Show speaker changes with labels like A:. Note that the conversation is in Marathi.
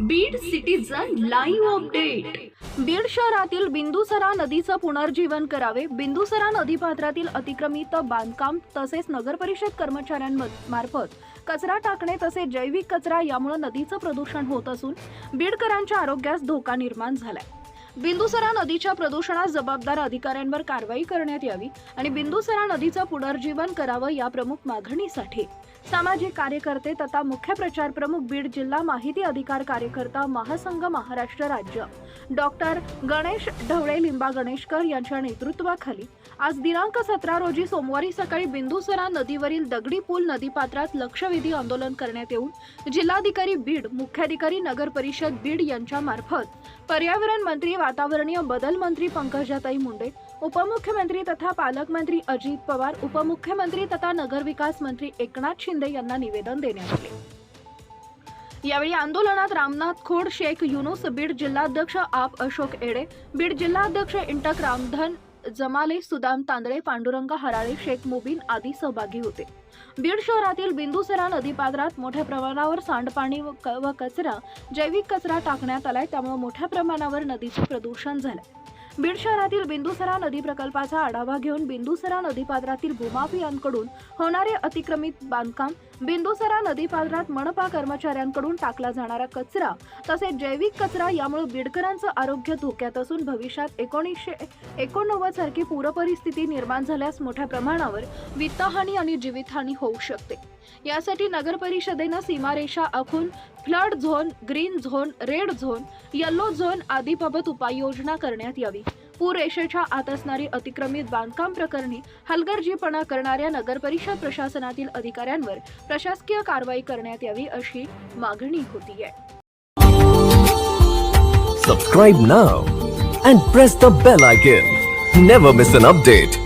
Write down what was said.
A: Beed citizen live update Beed शहरातील बिंदुसरा नदीचं पुनर्जीवन करावे. बिंदुसरा नदीपात्रातील अतिक्रमित बांधकाम तसेच नगरपरिषद कर्मचाऱ्यांमार्फत कचरा टाकणे तसेच जैविक कचरा यामुळे नदीचं प्रदूषण होत असून बीडकरांच्या आरोग्यास धोका निर्माण झालाय. बिंदुसरा नदीच्या प्रदूषणास जबाबदार अधिकाऱ्यांवर कारवाई करण्यात यावी आणि बिंदुसरा नदीचं पुनर्जीवन करावं या प्रमुख मागणीसाठी. सामाजिक कार्यकर्ते तथा मुख्य प्रचार प्रमुख बीड जिल्हा माहिती अधिकार कार्यकर्ता महासंघ महाराष्ट्र राज्य. डॉक्टर गणेश ढवळे लिंबा गणेशकर यांच्या नेतृत्वाखाली आज दिनांक सतरा रोजी सोमवारी सकाळी बिंदुसरा नदीवरील दगडी पूल नदीपात्रात लक्षवेधी आंदोलन करण्यात येऊन जिल्हाधिकारी बीड मुख्याधिकारी नगर परिषद बीड यांच्या मार्फत पर्यावरण मंत्री वातावरणीय बदल मंत्री पंकजाताई मुंडे उपमुख्यमंत्री तथा पालकमंत्री अजित पवार उपमुख्यमंत्री तथा नगरविकास मंत्री एकनाथ शिंदे यांना निवेदन देण्यात आले. यावेळी आंदोलनात रामनाथ खोड शेख युनुस बीड जिल्हाध्यक्ष आप अशोक एडे बीड जिल्हाध्यक्ष इंटक रामधन जमाले सुदाम तांदळे पांडुरंग हराळे शेख मुबीन आदी सहभागी होते. बीड शहरातील बिंदुसरा नदीपात्रात मोठ्या प्रमाणावर सांडपाणी व क- व कचरा जैविक कचरा टाकण्यात आलाय त्यामुळे मोठ्या प्रमाणावर नदीचे प्रदूषण झालंय. बीड शहरातील बिंदुसरा नदी प्रकल्पाचा आढावा घेऊन बिंदुसरा नदीपात्रातील भूमाफियांकडून होणारे अतिक्रमित बांधकाम बिंदुसरा नदीपात्रात मनपा कर्मचाऱ्यांकडून टाकला जाणारा कचरा तसेच जैविक कचरा यामुळे बीडकरांचं आरोग्य धोक्यात असून भविष्यात एकोणीसशे एकोणनव्वद सारखी पूरपरिस्थिती निर्माण झाल्यास मोठ्या प्रमाणावर वित्तहानी आणि जीवितहानी होऊ शकते. यासाठी नगर परिषदेनं सीमारेषा आखून flood zone green zone red zone yellow zone आदीबाबत उपाययोजना करण्यात यावी. पूर रेषेच्या आत असणारी अतिक्रमित बांधकाम प्रकरणी हलगर्जीपणा करणाऱ्या नगरपरिषद प्रशासनातील अधिकाऱ्यांवर प्रशासकीय कारवाई करण्यात यावी अशी मागणी होती
B: आहे. Subscribe now and press the bell icon never miss an update